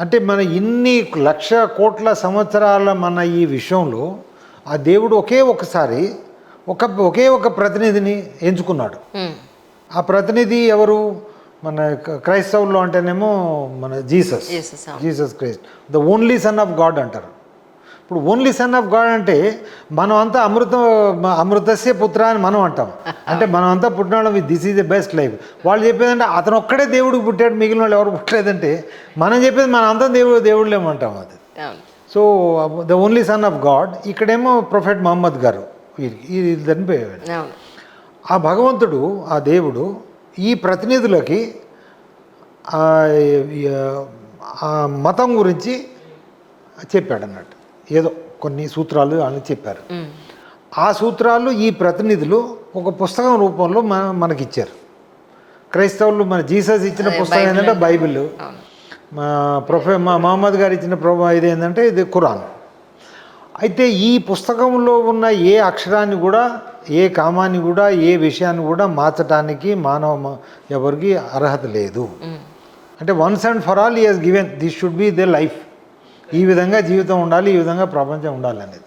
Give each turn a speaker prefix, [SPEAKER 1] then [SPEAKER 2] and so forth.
[SPEAKER 1] అంటే మన ఇన్ని లక్ష కోట్ల సంవత్సరాల మన ఈ విషయంలో ఆ దేవుడు ఒకే ఒకసారి ఒక ఒకే ఒక ప్రతినిధిని ఎంచుకున్నాడు. ఆ ప్రతినిధి ఎవరు? మన క్రైస్తవుల్లో అంటేనేమో మన Jesus. Jesus Christ. The only son of God అంటారు. ఇప్పుడు ఓన్లీ సన్ ఆఫ్ గాడ్ అంటే మనం అంతా అమృత అమృతస్య పుత్ర అని మనం అంటాం. అంటే మనం అంతా పుట్టినాడు this is the best life వాళ్ళు చెప్పేదంటే అతను ఒక్కడే దేవుడికి పుట్టాడు మిగిలిన వాళ్ళు ఎవరు పుట్టలేదంటే మనం చెప్పేది మనం అంతా దేవుడు దేవుళ్ళేమంటాం అది. So the only son of God ఇక్కడేమో ప్రొఫెట్ మహమ్మద్ గారు. వీరికి
[SPEAKER 2] అవును.
[SPEAKER 1] ఆ భగవంతుడు ఆ దేవుడు ఈ ప్రతినిధులకి మతం గురించి చెప్పాడు అన్నట్టు ఏదో కొన్ని సూత్రాలు అని చెప్పారు. ఆ సూత్రాలు ఈ ప్రతినిధులు ఒక పుస్తకం రూపంలో మన మనకిచ్చారు. క్రైస్తవులు మన జీసస్ ఇచ్చిన పుస్తకం ఏంటంటే బైబిల్. మా ప్రొఫె మా మహమ్మద్ గారు ఇచ్చిన ప్రభు ఇది ఏంటంటే ఇది ఖురాన్. అయితే ఈ పుస్తకంలో ఉన్న ఏ అక్షరాన్ని కూడా ఏ కామాన్ని కూడా ఏ విషయాన్ని కూడా మార్చడానికి మానవ ఎవరికి అర్హత లేదు. అంటే వన్స్ అండ్ ఫర్ ఆల్ ఈ he's given this should be the life ఈ విధంగా జీవితం ఉండాలి ఈ విధంగా ప్రపంచం ఉండాలి అనేది.